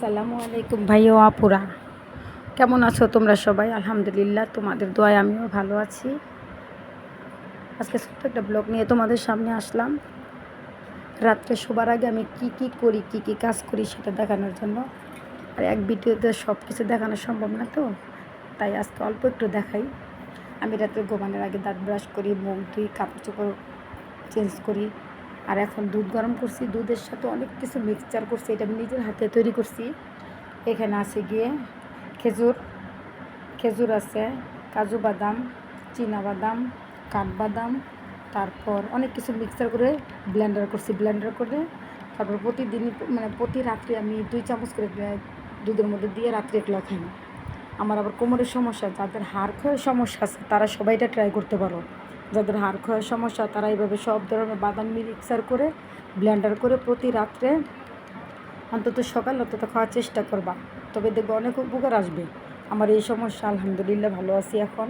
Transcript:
আসসালামু আলাইকুম ভাই ও আপুরা। কেমন আছো তোমরা সবাই? আলহামদুলিল্লাহ, তোমাদের দোয়ায় আমিও ভালো আছি। আজকে ছোট্ট একটা ব্লগ নিয়ে তোমাদের সামনে আসলাম। রাত্রে শোবার আগে আমি কি কি করি, কি কি কাজ করি সেটা দেখানোর জন্য। আর এক ভিডিওতে সব কিছু দেখানো সম্ভব না তো, তাই আজকে অল্প একটু দেখাই। আমি রাত্রে ঘুমানোর আগে দাঁত ব্রাশ করি, মুখ ধুই, কাপড় চোপড় চেঞ্জ করি। আর এখন দুধ গরম করছি, দুধের সাথে অনেক কিছু মিক্সচার করছি, এটা আমি নিজের হাতে তৈরি করছি। এখানে আছে গিয়ে খেজুর খেজুর আছে, কাজু বাদাম বাদাম কাঠবাদাম তারপর অনেক কিছু মিক্সচার করে ব্লেন্ডার করছি ব্লেন্ডার করে তারপর প্রতিদিন মানে প্রতি রাত্রে আমি দুই চামচ করে দুধের মধ্যে দিয়ে রাত্রে এগুলো খাই। আমার আবার কোমরের সমস্যা, যাদের হাড় ক্ষয়ের সমস্যা আছে, তারা সবাই এটা ট্রাই করতে পারো। যাদের হাড় ক্ষয়ের সমস্যা, তারা এইভাবে সব ধরনের বাদাম মিক্সার করে, ব্লেন্ডার করে প্রতি রাত্রে অন্তত সকাল অন্তত খাওয়ার চেষ্টা করবা। তবে দেখবে অনেক উপকার আসবে। আমার এই সমস্যা, আলহামদুলিল্লাহ ভালো আছি এখন।